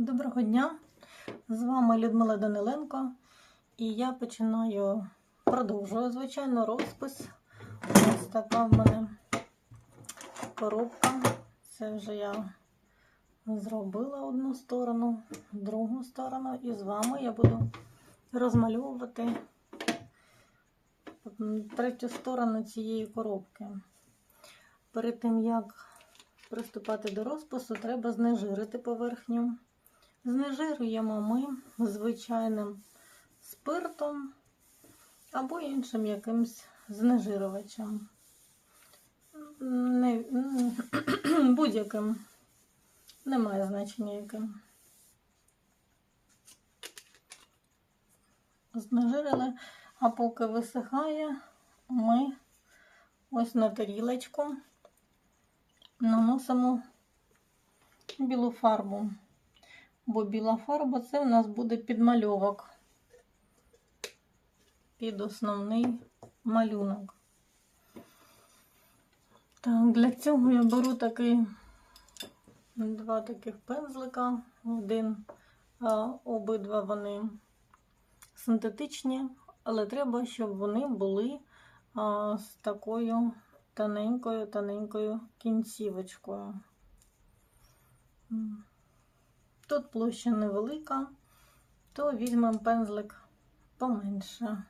Доброго дня! З вами Людмила Даниленко, і я починаю продовжую, звичайно, розпис. Ось така в мене коробка. Це вже я зробила одну сторону, другу сторону, і з вами я буду розмальовувати третю сторону цієї коробки. Перед тим, як приступати до розпису, треба знежирити поверхню. Знежирюємо ми звичайним спиртом або іншим якимсь знежирювачем. Не, будь-яким. Немає значення яким. Знежирили, а поки висихає, ми ось на тарілочку наносимо білу фарбу. Бо біла фарба це в нас буде підмальовок під основний малюнок. Так, для цього я беру такий два таких пензлика. Один, обидва вони синтетичні, але треба, щоб вони були а, з такою тоненькою-тоненькою кінцівочкою. Тут площа невелика, то візьмемо пензлик поменше.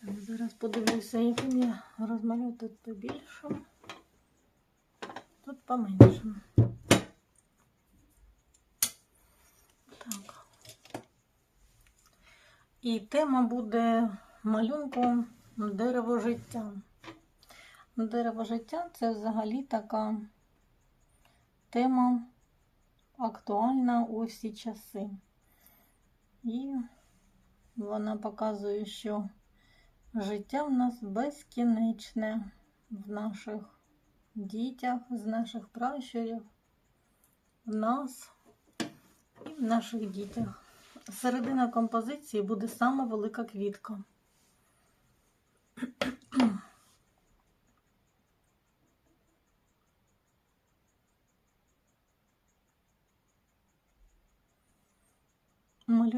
Так, зараз подивлюся, яким я розмалюю тут побільше, тут поменше. Так. І тема буде малюнку дерево життя. Дерево життя це взагалі така тема актуальна у всі часи. І вона показує, що життя в нас безкінечне в наших дітях, з наших пращурів, в нас і в наших дітях. Середина композиції буде сама велика квітка.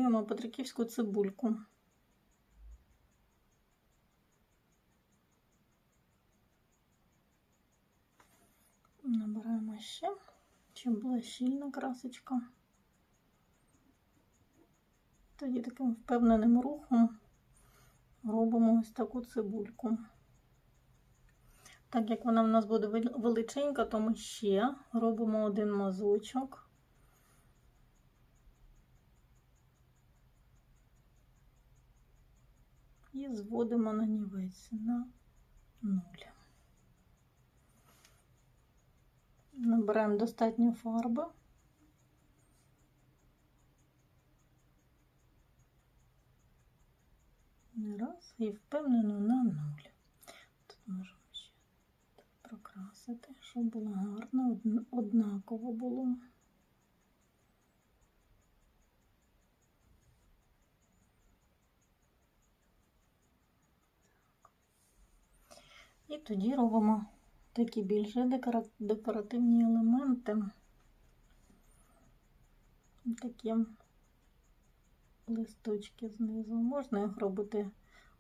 Малюємо петриківську цибульку. Набираємо ще, щоб була щільна красочка. Тоді таким впевненим рухом робимо ось таку цибульку. Так як вона в нас буде величенька, то ми ще робимо один мазочок. І зводимо на нівець на нуль. Набираємо достатньо фарби. Раз і впевнено на нуль. Тут можемо ще прокрасити, щоб було гарно, однаково було. І тоді робимо такі більше декоративні елементи. Такі листочки знизу. Можна їх робити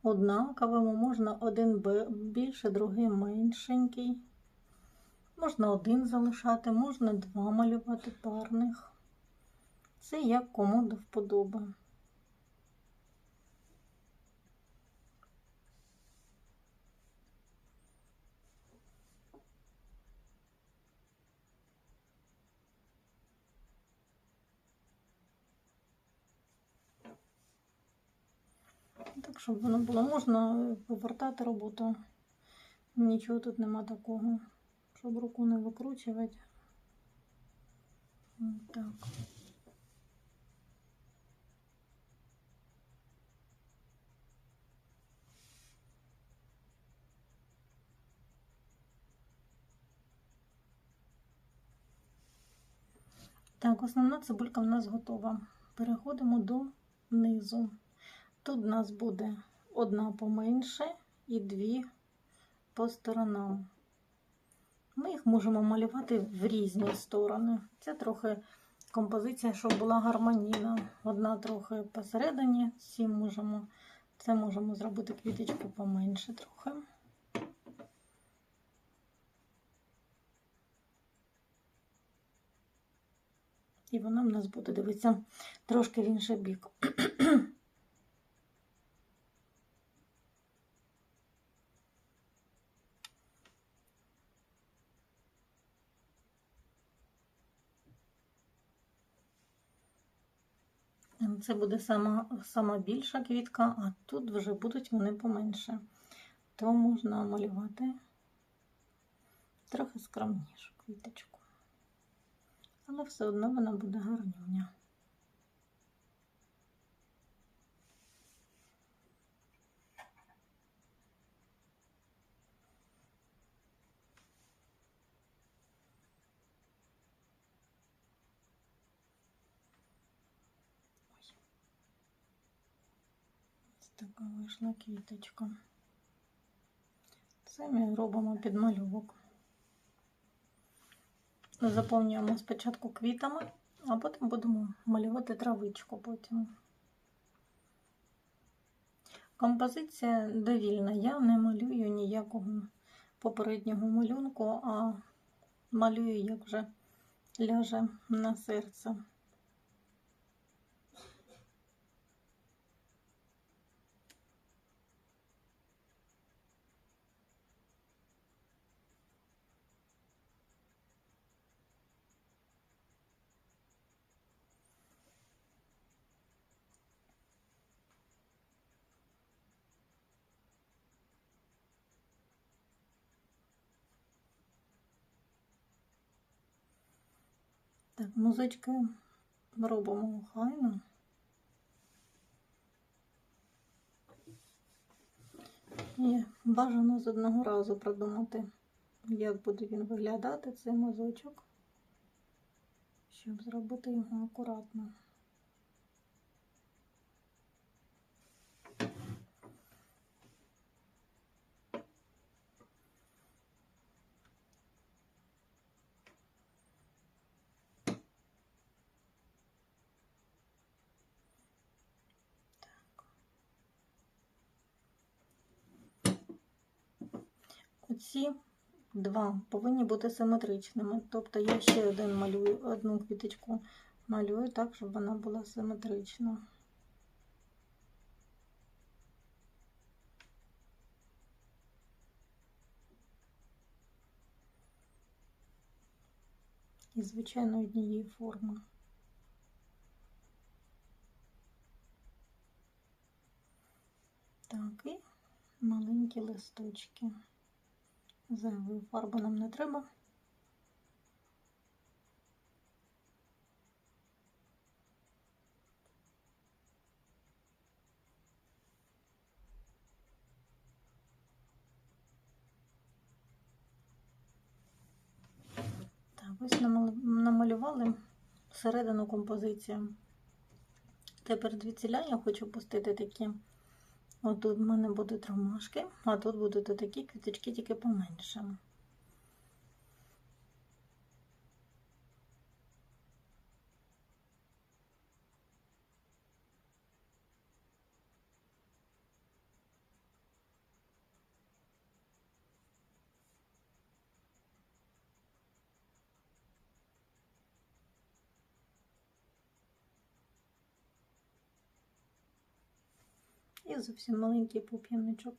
однаковими, можна один більше, другий меншенький. Можна один залишати, можна два малювати парних. Це як кому до вподоби. Так, щоб воно було, можна повертати роботу. Нічого тут нема такого, щоб руку не викручувати. Так. Так, основна цибулька в нас готова. Переходимо до низу. Тут у нас буде одна поменше і дві по сторонам. Ми їх можемо малювати в різні сторони. Це трохи композиція, щоб була гармонійна. Одна трохи посередині, всі можемо. Це можемо зробити квіточку поменше трохи. І вона в нас буде дивитися трошки в інший бік. Це буде сама, сама більша квітка, а тут вже будуть вони поменше. То можна малювати трохи скромнішу квіточку. Але все одно вона буде гарнюня. Ось така вийшла квіточка. Це ми робимо підмальовок. Заповнюємо спочатку квітами, а потім будемо малювати травичку потім. Композиція довільна. Я не малюю ніякого попереднього малюнку, а малюю, як вже ляже на серце. Музички робимо хайно. І бажано з одного разу продумати, як буде він виглядати, цей мазочок, щоб зробити його акуратно. Оці два повинні бути симетричними. Тобто я ще один малюю, одну квіточку малюю так, щоб вона була симетрична. І, звичайно, однієї форми. Так, і маленькі листочки. Зайвої фарби нам не треба. Так, ось намалювали всередину композицію. Тепер двіціля я хочу пустити такі. Отут в мене будуть ромашки, а тут будуть отакі квіточки, тільки поменше. І зовсім маленький пуп'яничок.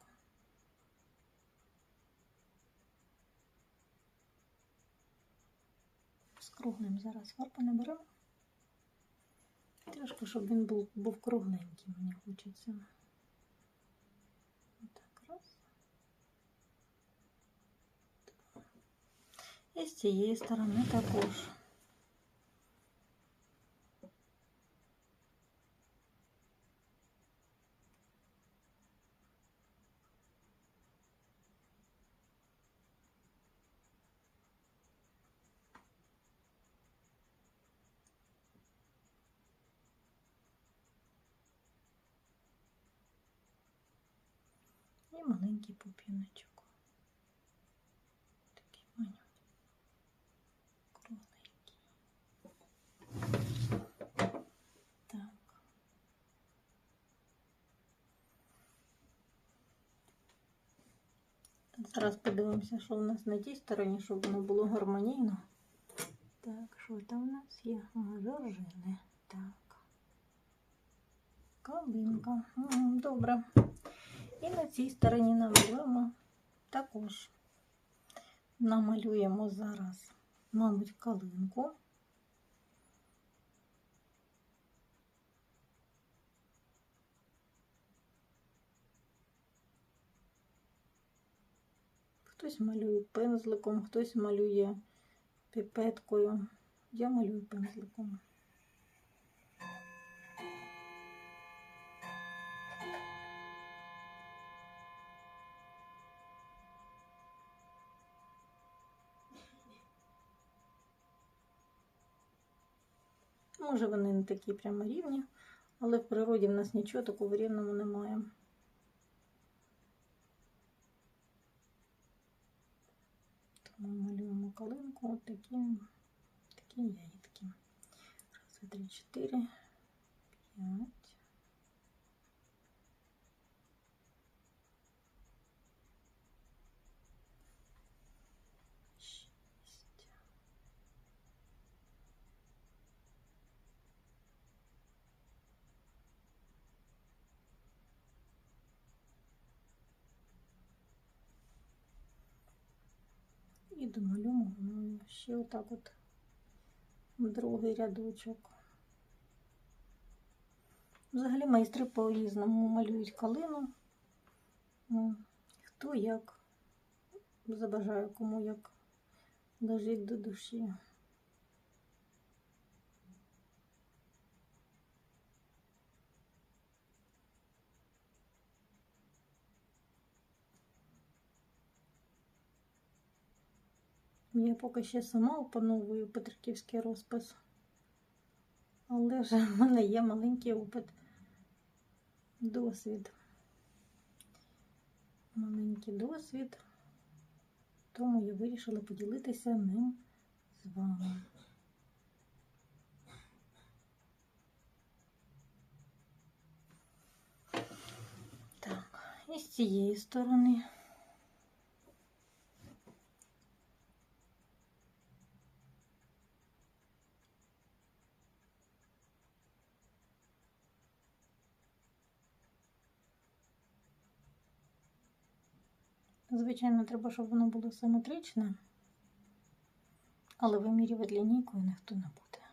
З круглим зараз фарбу не беремо. Тяжко, щоб він був, був кругленький, мені хочеться. Отак, раз. І з цієї сторони також. маленький пуп'яночок. Такий маню. Кругленький. Так. Зараз подивимося, що у нас на тій стороні, щоб воно було гармонійно. Так, що там у нас є? Жоржини. Так. Калинка. Добре. І на цій стороні намалюємо також. Намалюємо зараз, мабуть, калинку. Хтось малює пензликом, хтось малює піпеткою. Я малюю пензликом. Може, вони не такі прямо рівні, але в природі в нас нічого такого рівного немає. Тому малюємо калинку, от такі, такі яєтки. Раз, два, три, чотири, п'ять. Шість. Домалюємо ну, ще отак от другий рядочок. Взагалі майстри по-різному малюють калину. Ну, Хто як забажає, кому як лежить до душі. Я поки ще сама опановую петриківський розпис, але ж в мене є маленький опит, досвід. Маленький досвід, тому я вирішила поділитися ним з вами. Так, і з цієї сторони. Звичайно, треба, щоб воно було симетричне, але вимірювати лінійкою ніхто не буде.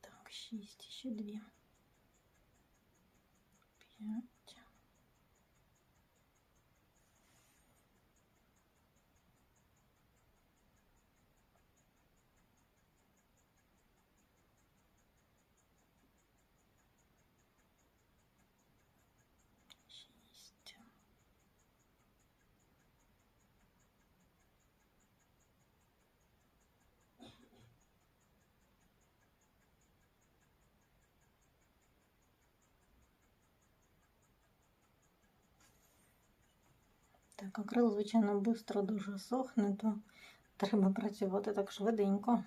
Так, шість, ще дві. П'ять. Так, акрил, звичайно, швидко дуже сохне, то треба працювати так швиденько.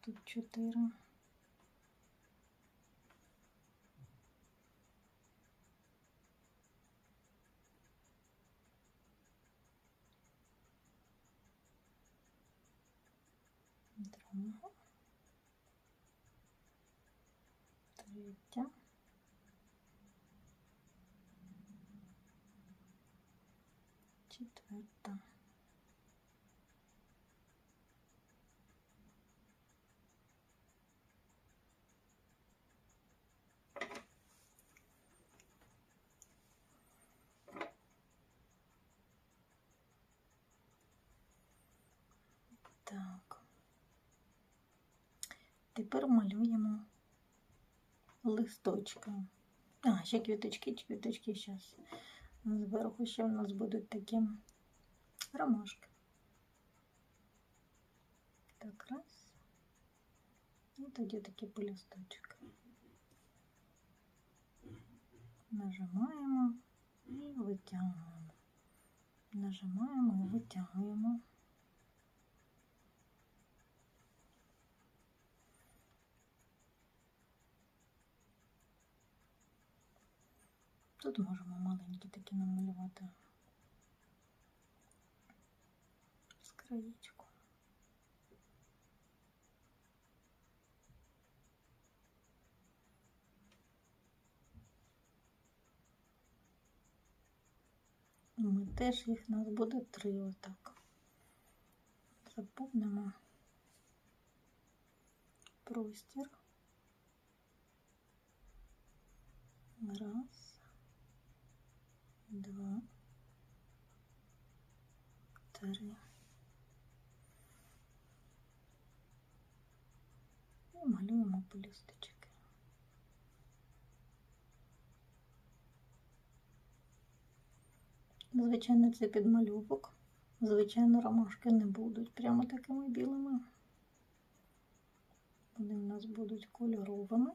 Тут чотири. Четверта. Так. Тепер малюємо листочки. А, ще квіточки, квіточки зараз. Зверху ще в нас будуть такі ромашки. Так, раз. І тоді такий полісточок. Нажимаємо і витягуємо. Нажимаємо і витягуємо. Тут можемо маленькі такі намалювати з краєчку. Ми теж їх нас буде три отак. Заповнимо простір. Раз, два, три. І малюємо пелюсточки. Звичайно, це підмальовок. Звичайно, ромашки не будуть прямо такими білими. Вони в нас будуть кольоровими.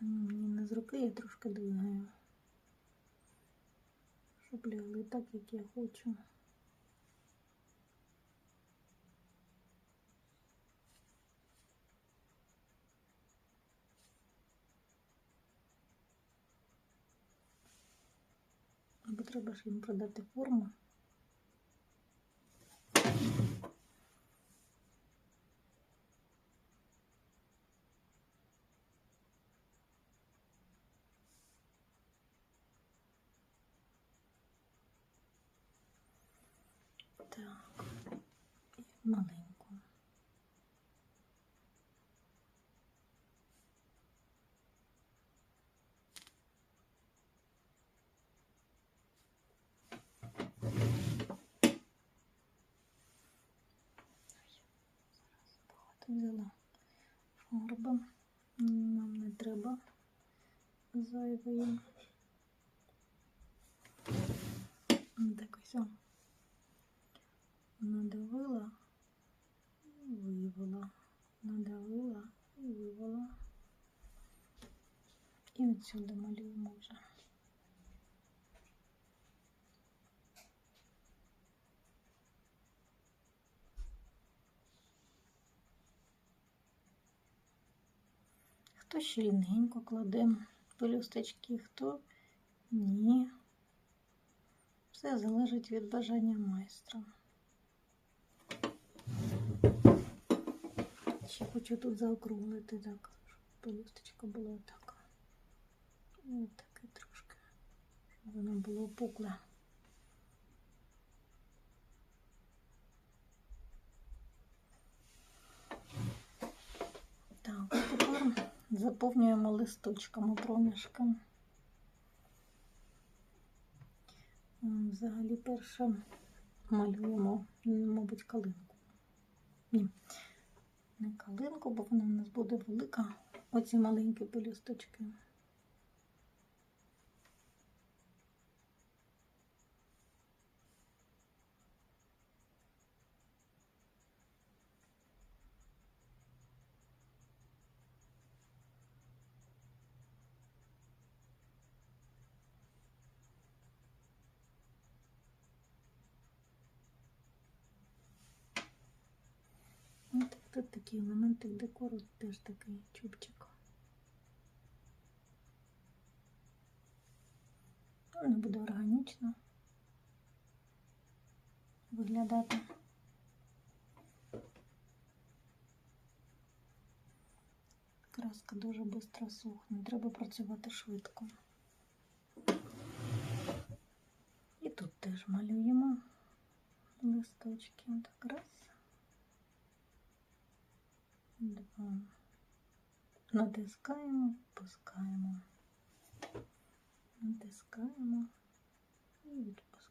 Мені не з руки я трошки двигаю, щоб лягли так, як я хочу. Або треба ж їм продати форму. Так, маленьку. Багато взяла фарби. Нам не треба зайвої. Так ось. Надавила і вивела. Надавила і вивела. І відсюди малюємо вже. Хто щільненько кладе пелюсточки, хто ні. Все залежить від бажання майстра. Ще хочу тут заокруглити так, щоб пелюсточка була така. І таке трошки, щоб воно було опукле. Так, тепер заповнюємо листочками проміжком. М, Взагалі перше малюємо, мабуть, калинку. Ні, не калинку, бо вона в нас буде велика. Оці маленькі пелюсточки. Ну, так, тут такий елементик декору, теж такий чубчик. Воно буде органічно виглядати. Краска дуже швидко сухне, треба працювати швидко. І тут теж. малюємо листочки. Так, раз. Два. Натискаємо, пускаємо. Натискаємо і відпускаємо.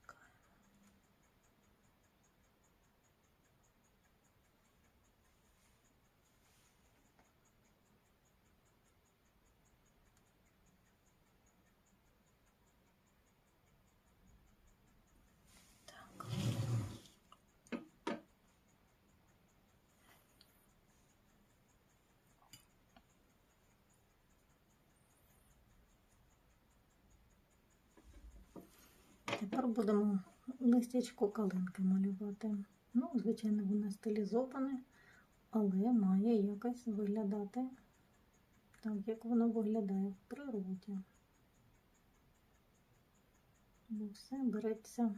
Так. Будемо листячко калинки малювати. Ну, звичайно, воно стилізоване, але має якось виглядати так, як воно виглядає в природі. Бо все береться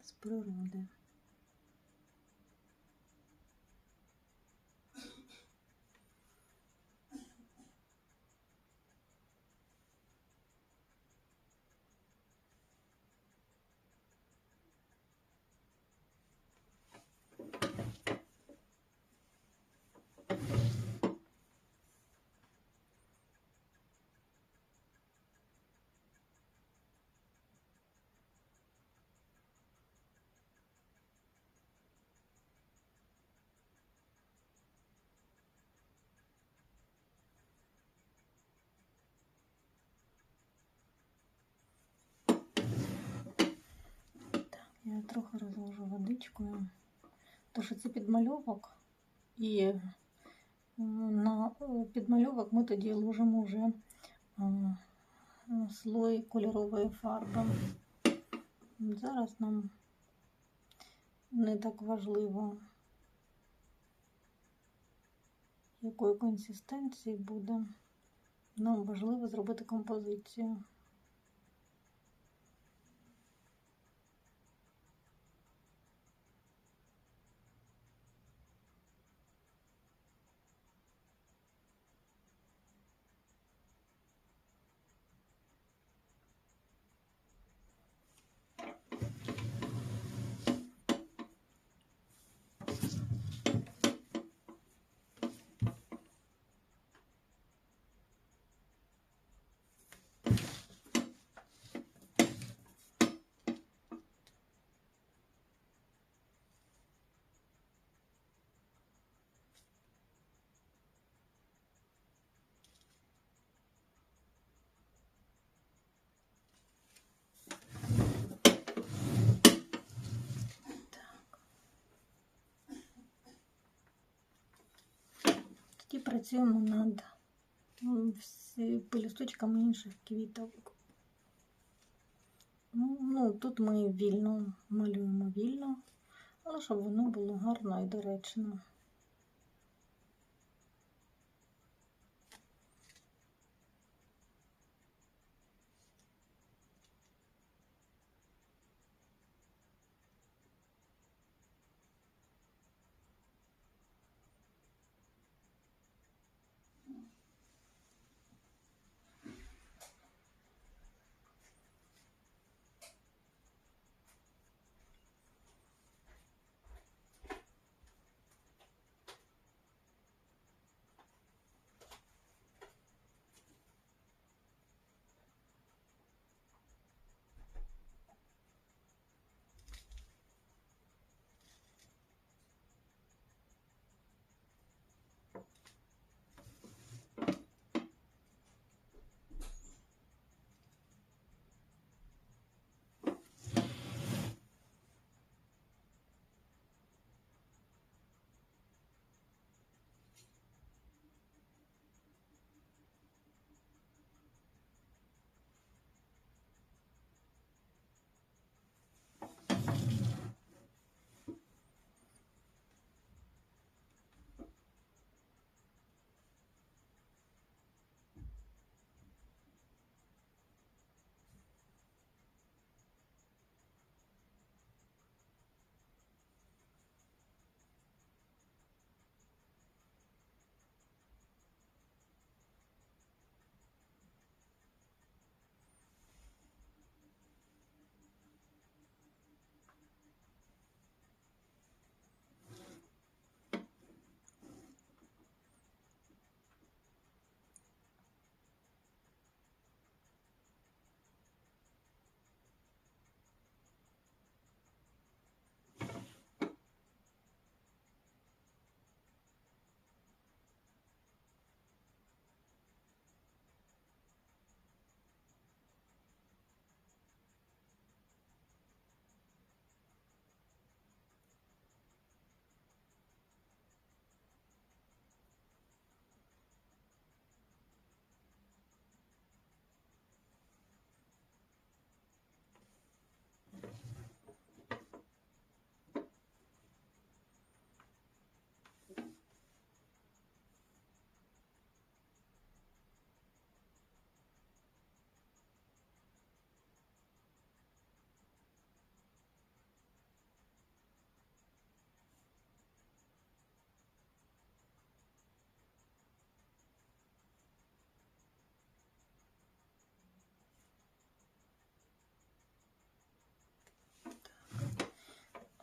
з природи. Я трохи розложу водичкою. Тому що це підмальовок, і е, на е, підмальовок ми тоді ложимо вже е, слой кольорової фарби. Зараз нам не так важливо, якої консистенції буде. Нам важливо зробити композицію. Тоді працюємо над м, пелюсточками інших квіток. Ну, ну, тут ми вільно малюємо вільно, але щоб воно було гарно і доречно.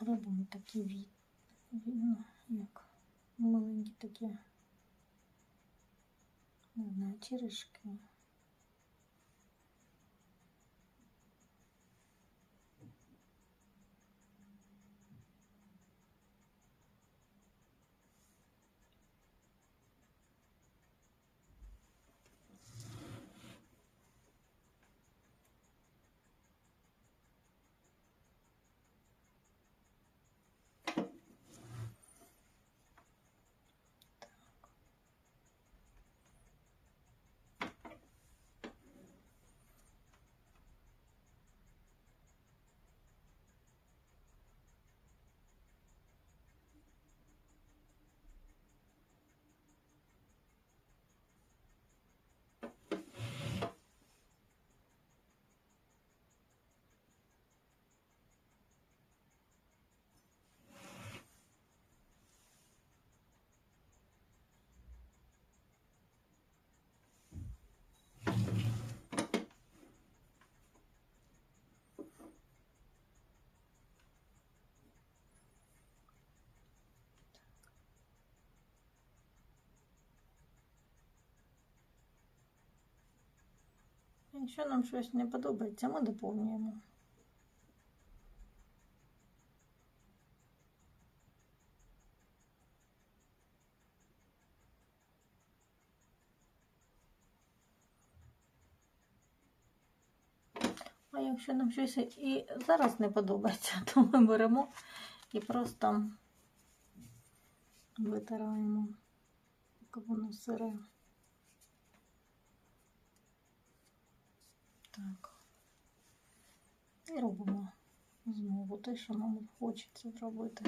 Робимо такі від, ну, як маленькі такі, не знаю, черешки. Якщо нам щось не подобається, ми доповнюємо. А якщо нам щось і зараз не подобається, то ми беремо і просто витираємо, як воно сире. Так. І робимо знову те, що нам хочеться зробити.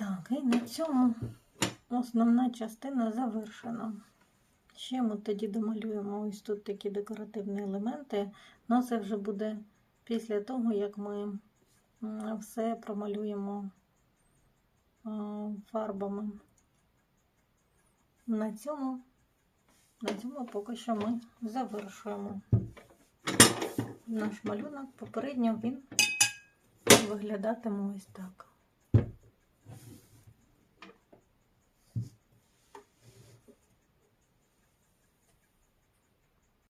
Так, і на цьому основна частина завершена. Ще ми тоді домалюємо ось тут такі декоративні елементи. Ну, це вже буде після того, як ми все промалюємо фарбами. На цьому, на цьому поки що ми завершуємо наш малюнок. Попередньо він виглядатиме ось так.